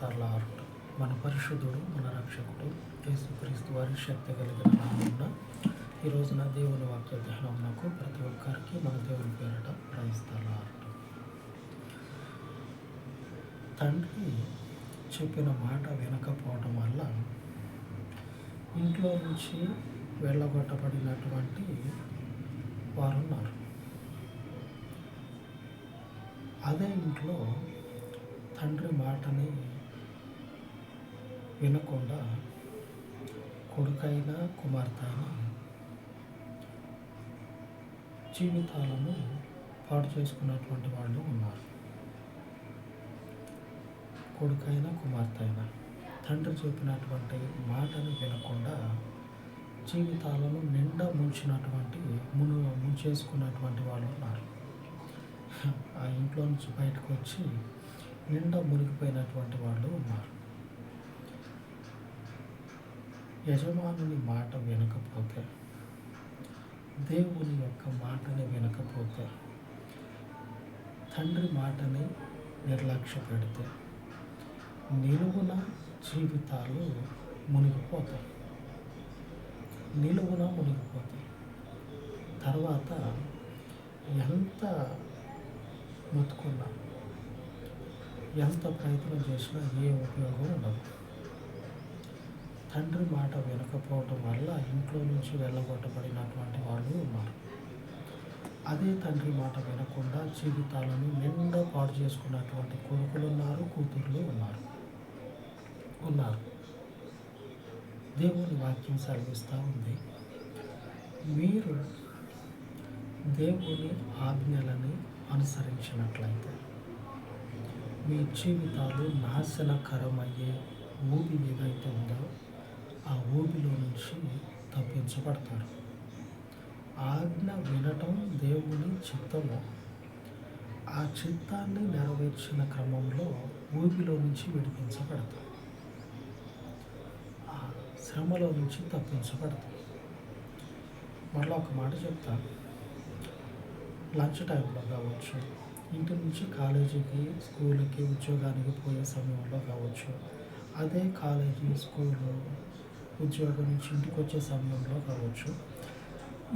క్రైస్తలార్ట్ మన పరిశుద్ధుడు మన రక్షకుడు యేసుక్రీస్తు వారి శక్తి కలిగిన నామమున ఈ రోజున దేవుని వాక్య ధ్యానమునకు ప్రతి ఒక్కరికి మన దేవుని పేరట క్రైస్తలార్ట్ తండ్రి చెప్పిన మాట వినకపోవడం వల్ల ఇంట్లో నుంచి వెళ్ళగొట్టబడినటువంటి వారు ఉన్నారు అదే ఇంట్లో తండ్రి మాటని వినకుండా కొడుకైనా కుమార్తె అయినా జీవితాలను పాడు చేసుకున్నటువంటి వాళ్ళు ఉన్నారు. కొడుకైనా కుమార్తె అయినా తండ్రి చెప్పినటువంటి మాటను వినకుండా జీవితాలను నిండా ముంచినటువంటి మును ముంచేసుకున్నటువంటి వాళ్ళు ఉన్నారు. ఆ ఇంట్లో నుంచి బయటకు వచ్చి నిండా మునిగిపోయినటువంటి వాళ్ళు ఉన్నారు. యజమానుని మాట వినకపోతే దేవుని యొక్క మాటని వినకపోతే తండ్రి మాటని నిర్లక్ష్య పెడితే నిలువున జీవితాలు మునిగిపోతాయి. నిలువున మునిగిపోతాయి. తర్వాత ఎంత మొత్తుకున్నా ఎంత ప్రయత్నం చేసినా ఏ ఉపయోగం ఉండదు. తండ్రి మాట వినకపోవటం వల్ల ఇంట్లో నుంచి వెళ్ళగొట్టబడినటువంటి వాళ్ళు ఉన్నారు. అదే తండ్రి మాట వినకుండా జీవితాలను నిండా పాడు చేసుకున్నటువంటి కొడుకులు ఉన్నారు కూతుర్లు ఉన్నారు ఉన్నారు. దేవుని వాక్యం సెలవిస్తూ ఉంది. మీరు దేవుని ఆజ్ఞలని అనుసరించినట్లయితే మీ జీవితాలు నాశనకరమయ్యే ఊబి ఏదైతే ఉందో ఆ ఊబిలో నుంచి తప్పించబడతారు. ఆజ్ఞ వినటం దేవుని చిత్తము. ఆ చిత్తాన్ని నెరవేర్చిన క్రమంలో ఊబిలో నుంచి విడిపించబడతాం ఆ శ్రమలో నుంచి తప్పించబడతాం మరలా ఒక మాట చెప్తా లంచ్ టైంలో కావచ్చు ఇంటి నుంచి కాలేజీకి స్కూల్కి ఉద్యోగానికి పోయే సమయంలో కావచ్చు అదే కాలేజీ స్కూలు ఉద్యోగం నుంచి ఇంటికి వచ్చే సమయంలో కావచ్చు.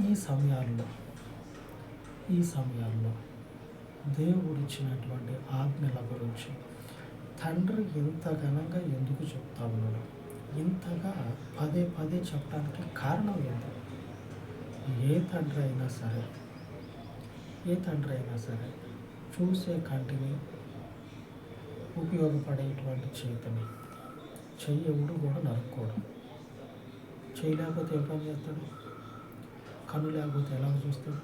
ఈ సమయాల్లో ఈ సమయాల్లో దేవుడు ఇచ్చినటువంటి ఆజ్ఞల గురించి తండ్రి ఇంత ఘనంగా ఎందుకు చెప్తా ఉన్నాడు? ఇంతగా పదే పదే చెప్పడానికి కారణం ఏంటి? ఏ తండ్రి అయినా సరే ఏ తండ్రి అయినా సరే చూసే కంటిని ఉపయోగపడేటువంటి చేతిని చెయ్యవుడు కూడా నరుక్కోవడం చేయలేకపోతే ఏం పని చేస్తాడు? కన్ను లేకపోతే ఎలా చూస్తాడు?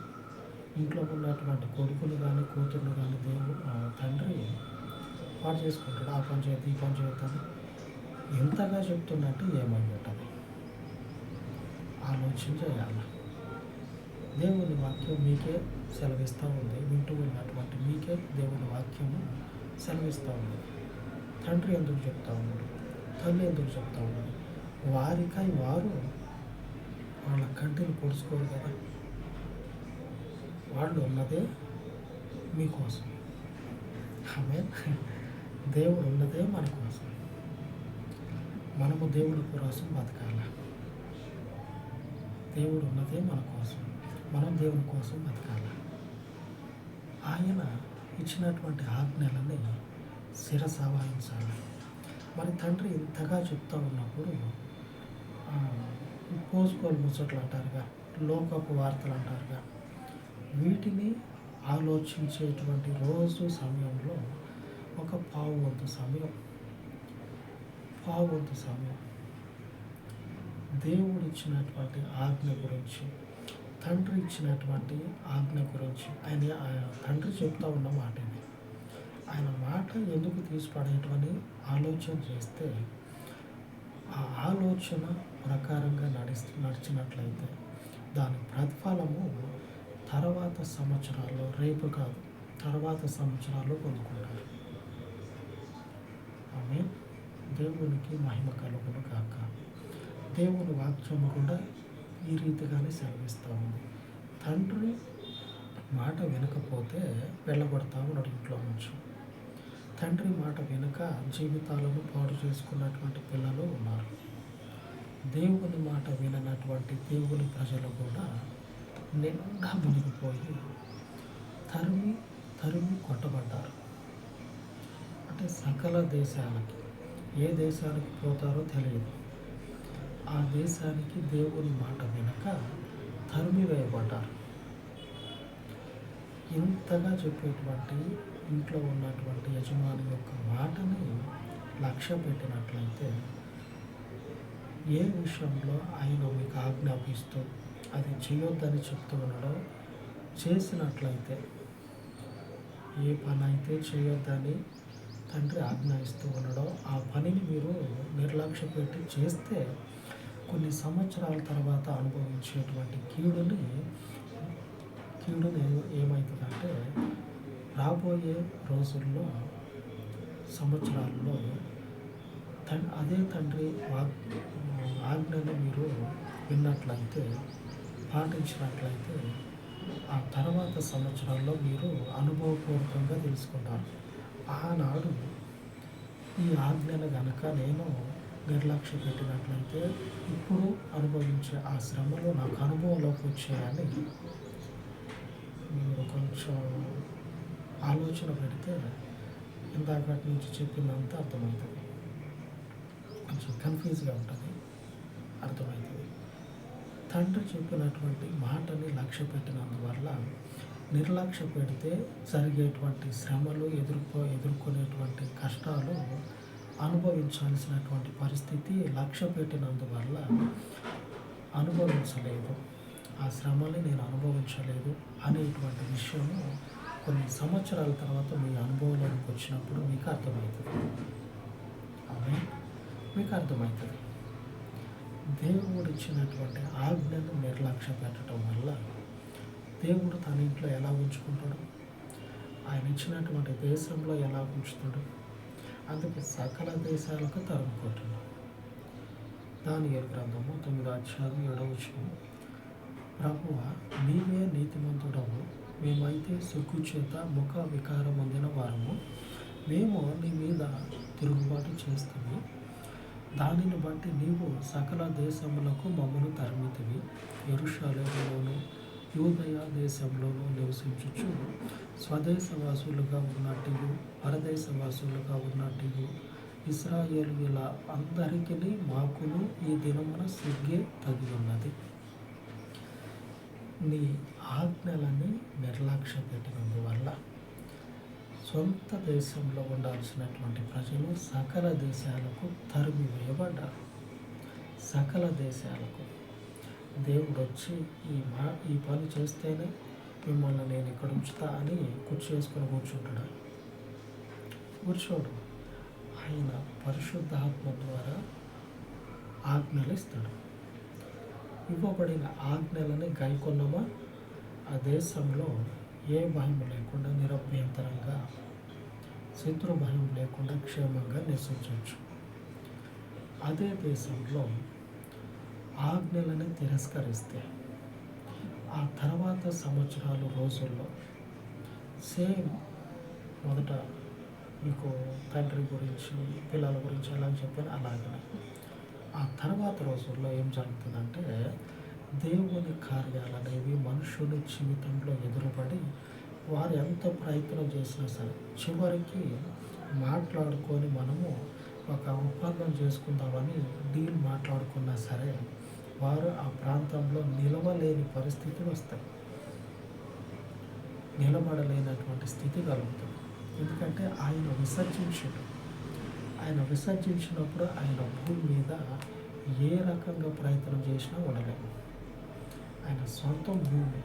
ఇంట్లో ఉన్నటువంటి కొడుకులు కానీ కూతుర్లు కానీ దేవుడు తండ్రి పాటు చేసుకుంటాడు. ఆ పని చేద్దాం ఈ పని చేద్దాం ఎంతగా చెప్తున్నట్టు ఏమై ఉంటుంది ఆలోచన చేయాలి దేవుని వాక్యం మీకే సెలవిస్తూ ఉంది. వింటూ ఉన్నటువంటి మీకే దేవుని వాక్యము సెలవిస్తూ ఉంది. తండ్రి ఎందుకు చెప్తా ఉన్నాడు? తల్లి ఎందుకు చెప్తా ఉన్నాడు? వారికై వారు వాళ్ళ కంటిని పొడుచుకోరు కదా. వాళ్ళు ఉన్నదే మీకోసం. ఆమె దేవుడు ఉన్నదే మన కోసం మనము దేవుడి కోసం బతకాల? దేవుడు ఉన్నదే మన కోసం మనం దేవుని కోసం బతకాల? ఆయన ఇచ్చినటువంటి ఆజ్ఞలని శిరస మరి తండ్రి ఇంతగా చెప్తా ఉన్నప్పుడు పోసుకోలు ముచ్చట్లు అంటారుగా లోకపు వార్తలు అంటారుగా. వీటిని ఆలోచించేటువంటి రోజు సమయంలో ఒక పావు వంతు సమయం పావు వంతు సమయం. దేవుడు ఇచ్చినటువంటి ఆజ్ఞ గురించి తండ్రి ఇచ్చినటువంటి ఆజ్ఞ గురించి ఆయన ఆయన తండ్రి చెప్తా ఉన్న మాటని. ఆయన మాట ఎందుకు తీసిపడేయటమని ఆలోచన చేస్తే ఆలోచన ప్రకారంగా నడిస్తూ నడిచినట్లయితే దాని ప్రతిఫలము తర్వాత సంవత్సరాల్లో రేపు కాదు తర్వాత సంవత్సరాల్లో పొందుకుంటారు. ఆమె దేవునికి మహిమ కలుగును కాక దేవుని వాక్యము కూడా ఈ రీతిగానే సెలవిస్తూ ఉంది. తండ్రి మాట వినకపోతే వెళ్ళగొడతా ఉన్నాడు ఇంట్లో నుంచి. తండ్రి మాట వెనుక జీవితాలను పాడు చేసుకున్నటువంటి పిల్లలు ఉన్నారు. దేవుని మాట విననటువంటి దేవుని ప్రజలు కూడా నిండా మునిగిపోయి తరిమి తరిమి కొట్టబడ్డారు. అంటే సకల దేశాలకి ఏ దేశానికి పోతారో తెలియదు. ఆ దేశానికి దేవుని మాట వినక తరిమి వేయబడ్డారు. ఇంతగా చెప్పేటువంటి ఇంట్లో ఉన్నటువంటి యజమాని యొక్క మాటని లక్ష్య పెట్టినట్లయితే ఏ విషయంలో ఆయన మీకు ఆజ్ఞాపిస్తూ అది చేయొద్దని చెప్తూ ఉన్నాడో చేసినట్లయితే ఏ పని అయితే చేయొద్దని తండ్రి ఆజ్ఞాయిస్తూ ఉన్నాడో ఆ పనిని మీరు నిర్లక్ష్య పెట్టి చేస్తే కొన్ని సంవత్సరాల తర్వాత అనుభవించేటువంటి కీడుని కీడుని ఏమవుతుందంటే రాబోయే రోజుల్లో సంవత్సరాల్లో అదే తండ్రి వాగ్ ఆజ్ఞను మీరు విన్నట్లయితే పాటించినట్లయితే ఆ తర్వాత సంవత్సరాల్లో మీరు అనుభవపూర్వకంగా తెలుసుకుంటారు. ఆనాడు ఈ ఆజ్ఞను గనక నేను నిర్లక్ష్య పెట్టినట్లయితే ఇప్పుడు అనుభవించే ఆ శ్రమలు నాకు అనుభవంలోకి వచ్చాయని మీరు కొంచెం ఆలోచన పెడితే ఇందాకటి నుంచి చెప్పిందంతా అర్థమవుతుంది. కొంచెం కన్ఫ్యూజ్గా ఉంటుంది. అర్థమవుతుంది తండ్రి చెప్పినటువంటి మాటని లక్ష్య పెట్టినందువల్ల నిర్లక్ష్య పెడితే జరిగేటువంటి శ్రమలు ఎదుర్కో ఎదుర్కొనేటువంటి కష్టాలు అనుభవించాల్సినటువంటి పరిస్థితి లక్ష్య పెట్టినందువల్ల అనుభవించలేదు. ఆ శ్రమని నేను అనుభవించలేదు అనేటువంటి విషయము కొన్ని సంవత్సరాల తర్వాత మీ అనుభవంలోకి వచ్చినప్పుడు మీకు అర్థమవుతుంది అవునా మీకు అర్థమవుతుంది దేవుడు ఇచ్చినటువంటి ఆజ్ఞను నిర్లక్ష్య పెట్టడం వల్ల దేవుడు తన ఇంట్లో ఎలా ఉంచుకుంటాడు? ఆయన ఇచ్చినటువంటి దేశంలో ఎలా ఉంచుతాడు? అందుకే సకల దేశాలకు తరుముకుంటున్నాం దాని ఏ గ్రంథము తొమ్మిది అధ్యాయం ఏడవచ్చు ప్రభువ నీవే నీతిమంతుడము మేమైతే సుక్కు చేత ముఖ వికారం పొందిన వారము. మేము నీ మీద తిరుగుబాటు చేస్తాము. దానిని బట్టి నీవు సకల దేశములకు మమ్మను తరిమితివి. ఎరుషాలేములోను యూదయ దేశంలోనూ నివసించుచు స్వదేశవాసులుగా ఉన్నట్టు పరదేశవాసులుగా ఉన్నట్టు ఇస్రాయేలుల అందరికీ మాకును ఈ దినమున సిగ్గే తగి ఉన్నది నీ ఆజ్ఞలని నిర్లక్ష్య పెట్టినందువల్ల సొంత దేశంలో ఉండాల్సినటువంటి ప్రజలు సకల దేశాలకు తరిమి వేయబడ్డారు. సకల దేశాలకు. దేవుడు వచ్చి ఈ మా ఈ పని చేస్తేనే మిమ్మల్ని నేను ఇక్కడ ఉంచుతా అని కుర్చీ వేసుకొని కూర్చుంటాడు. కూర్చోడు. ఆయన పరిశుద్ధాత్మ ద్వారా ఆజ్ఞలు ఇస్తాడు. ఇవ్వబడిన ఆజ్ఞలని గైకొన్నమా? ఆ దేశంలో ఏ భయం లేకుండా నిరభ్యంతరంగా శత్రు భయం లేకుండా క్షేమంగా నివసించవచ్చు. అదే దేశంలో ఆజ్ఞలని తిరస్కరిస్తే ఆ తర్వాత సంవత్సరాలు రోజుల్లో సేమ్ మొదట మీకు తండ్రి గురించి పిల్లల గురించి ఎలా చెప్పారు అలాగే ఆ తర్వాత రోజుల్లో ఏం జరుగుతుందంటే దేవుని కార్యాలు అనేవి మనుషుని జీవితంలో ఎదురుపడి వారు ఎంత ప్రయత్నం చేసినా సరే చివరికి మాట్లాడుకొని మనము ఒక ఒప్పందం చేసుకుందామని డీల్ మాట్లాడుకున్నా సరే వారు ఆ ప్రాంతంలో నిలవలేని పరిస్థితి వస్తాయి. నిలబడలేనటువంటి స్థితి కలుగుతుంది. ఎందుకంటే ఆయన విసర్జించడు. ఆయన విసర్జించినప్పుడు ఆయన భూమి మీద ఏ రకంగా ప్రయత్నం చేసినా ఉండలేము. ఆయన సొంతం భూమి.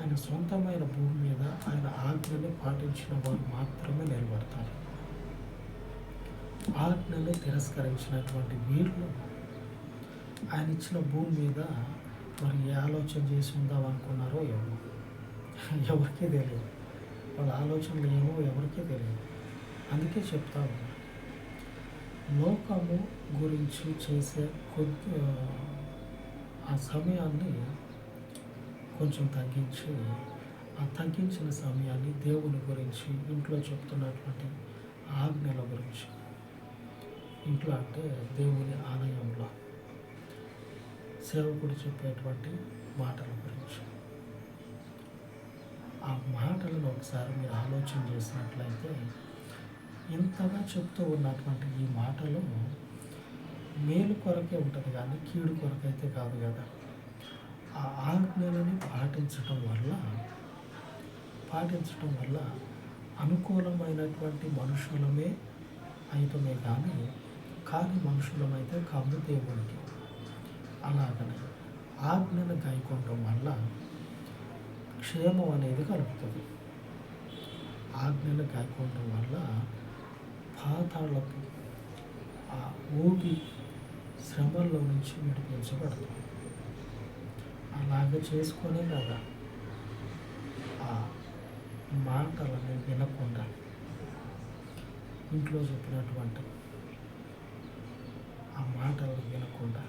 ఆయన సొంతమైన భూమి మీద ఆయన ఆజ్ఞలు పాటించిన వారు మాత్రమే నిలబడతారు. ఆజ్ఞలు తిరస్కరించినటువంటి వీళ్ళు ఆయన ఇచ్చిన భూమి మీద మరి ఏ ఆలోచన చేసి ఉందాం అనుకున్నారో ఏమో. ఎవరికీ తెలియదు. వాళ్ళ ఆలోచనలు ఏమో ఎవరికీ తెలియదు. అందుకే చెప్తాము లోకము గురించి చేసే కొద్ది ఆ సమయాన్ని కొంచెం తగ్గించి ఆ తగ్గించిన సమయాన్ని దేవుని గురించి ఇంట్లో చెప్తున్నటువంటి ఆజ్ఞల గురించి. ఇంట్లో అంటే దేవుని ఆలయంలో సేవకుడు చెప్పేటువంటి మాటల గురించి. ఆ మాటలను ఒకసారి మీరు ఆలోచన చేసినట్లయితే ఇంతగా చెప్తూ ఉన్నటువంటి ఈ మాటలు మేలు కొరకే ఉంటుంది కానీ కీడు కొరకైతే కాదు కదా. ఆ ఆజ్ఞలని పాటించటం వల్ల పాటించటం వల్ల అనుకూలమైనటువంటి మనుషులమే అయితమే కానీ కాని మనుషులమైతే కాదు దేవునికి. అలాగనే ఆజ్ఞను గాయకొనడం వల్ల క్షేమం అనేది కలుగుతుంది. ఆజ్ఞను గాయకొనడం వల్ల పాతాళపు ఆ ఊపి శ్రమల్లో నుంచి విడిపించబడతాం. అలాగ చేసుకునే కదా ఆ మాటలని వినకుండా ఇంట్లో చెప్పినటువంటి ఆ మాటలను వినకుండా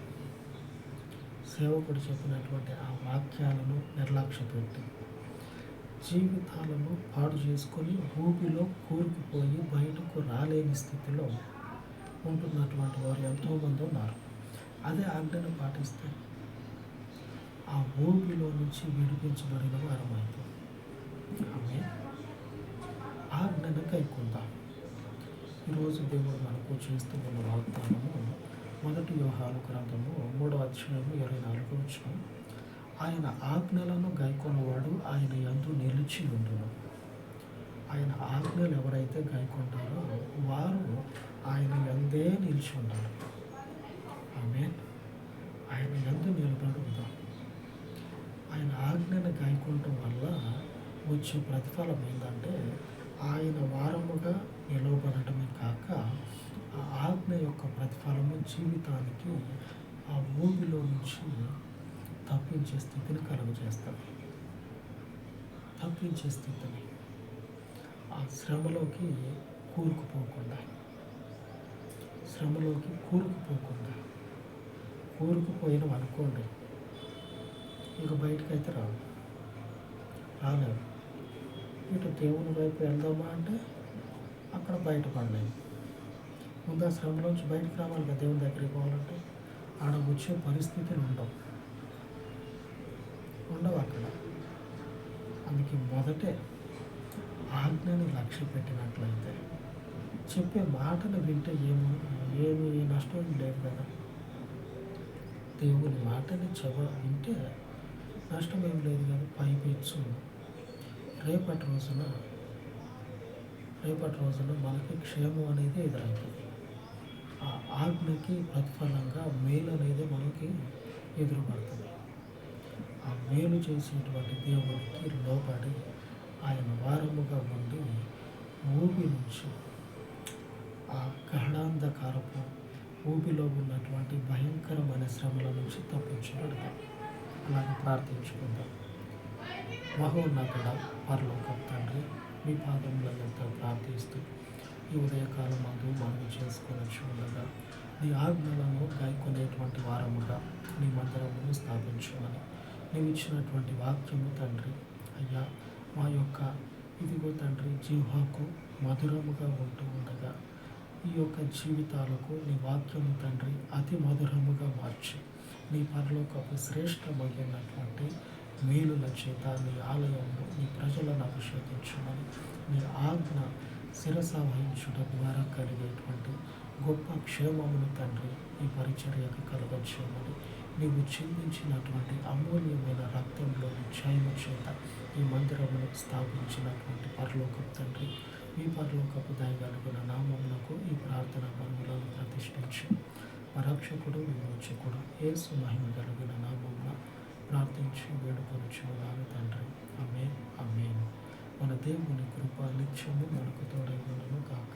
సేవకుడు చెప్పినటువంటి ఆ వాక్యాలను నిర్లక్ష్యపెట్టి జీవితాలను పాడు చేసుకొని ఊపిలో కూరుకుపోయి బయటకు రాలేని స్థితిలో ఉంటున్నటువంటి వారు ఎంతోమంది ఉన్నారు. అదే ఆజ్ఞను పాటిస్తే ఆ ఓపిలో నుంచి విడిపించబడిన వారమైతే ఆమె ఆజ్ఞను కైకుందాం ఈరోజు దేవుడు మనకు చేస్తూ ఉన్న వాగ్దానము మొదటి వ్యవహార గ్రంథము మూడో అధ్యాయము ఇరవై నాలుగు వచ్చిన ఆయన ఆజ్ఞలను గైకొన్నవాడు ఆయన ఎందు నిలిచి ఉండును. ఆయన ఆజ్ఞలు ఎవరైతే గైకొంటారో వారు ఆయన ఎందే నిలిచి ఉంటారు ఆమె ఆయన ఎందు నిలబడి ఉందాం ఆయన ఆజ్ఞను గాయకుండటం వల్ల వచ్చే ప్రతిఫలం ఏంటంటే ఆయన వారముగా నిలవబడటమే కాక ఆ ఆజ్ఞ యొక్క ప్రతిఫలము జీవితానికి ఆ భూమిలో నుంచి తప్పించే స్థితిని కలుగజేస్తుంది తప్పించే స్థితిని ఆ శ్రమలోకి కూరుకుపోకుండా శ్రమలోకి కూరుకుపోకుండా కూరుకుపోయినవి అనుకోండి ఇక బయటకైతే అయితే రావు. రాలేవు. ఇటు దేవుని వైపు వెళ్దామా అంటే అక్కడ బయటపడలేము ముందు ఆ శ్రమలోంచి బయటకు రావాలి కదా దేవుని దగ్గరికి పోవాలంటే. ఆడ వచ్చే పరిస్థితులు ఉండవు. ఉండవు అక్కడ. అందుకే మొదటే ఆజ్ఞని లక్ష్య పెట్టినట్లయితే చెప్పే మాటను వింటే ఏమో ఏమి నష్టం లేదు కదా. దేవుని మాటని చెవ వింటే నష్టం ఏం లేదు కదా. పైపెచ్చు రేపటి రోజున రేపటి రోజున మనకి క్షేమం అనేది ఎదురవుతుంది. ఆ ఆజ్ఞకి ప్రతిఫలంగా మేలు అనేది మనకి ఎదురుపడుతుంది. ఆ మేలు చేసేటువంటి దేవుడికి లోబడి ఆయన వారముగా ఉండి ఊపి నుంచి ఆ గహనాంధకారపు ఊపిలో ఉన్నటువంటి భయంకరమైన శ్రమల నుంచి తప్పించబడతాం అలాగే ప్రార్థించుకుందాం మహోన్నతుడ పరలోక తండ్రి మీ పాదములతో ప్రార్థిస్తూ ఈ ఉదయకాలం మందు మనం చేసుకోవచ్చు ఉండగా నీ ఆజ్ఞలను గాయకొనేటువంటి వారముగా నీ మందిరమును స్థాపించమని. నీవు ఇచ్చినటువంటి వాక్యము తండ్రి అయ్యా మా యొక్క ఇదిగో తండ్రి జీవాకు మధురముగా ఉంటూ ఉండగా ఈ యొక్క జీవితాలకు నీ వాక్యము తండ్రి అతి మధురముగా మార్చి నీ పరలోకపు శ్రేష్టమైనటువంటి మేలుల చేత నీ ఆలయంలో నీ ప్రజలను అభిషేకించమని నీ ఆజ్ఞ శిరస వహించుట ద్వారా కలిగేటువంటి గొప్ప క్షేమమును తండ్రి ఈ పరిచర్యకు కలగచేయమని నీవు చిందించినటువంటి అమూల్యమైన రక్తంలోని క్షయము చేత ఈ మందిరమును స్థాపించినటువంటి పరలోకపు తండ్రి మీ పరలోకపు దయగలిగిన నామములకు ఈ ప్రార్థన పనులను ప్రతిష్ఠించి. మా రక్షకుడు విమోచకుడు ఏసు మహిమ కలిగిన నామమున ప్రార్థించి వేడుకొనుచున్నాను తండ్రి. అమే అమే మన దేవుని కృప నిత్యము మనకు తోడైనను కాక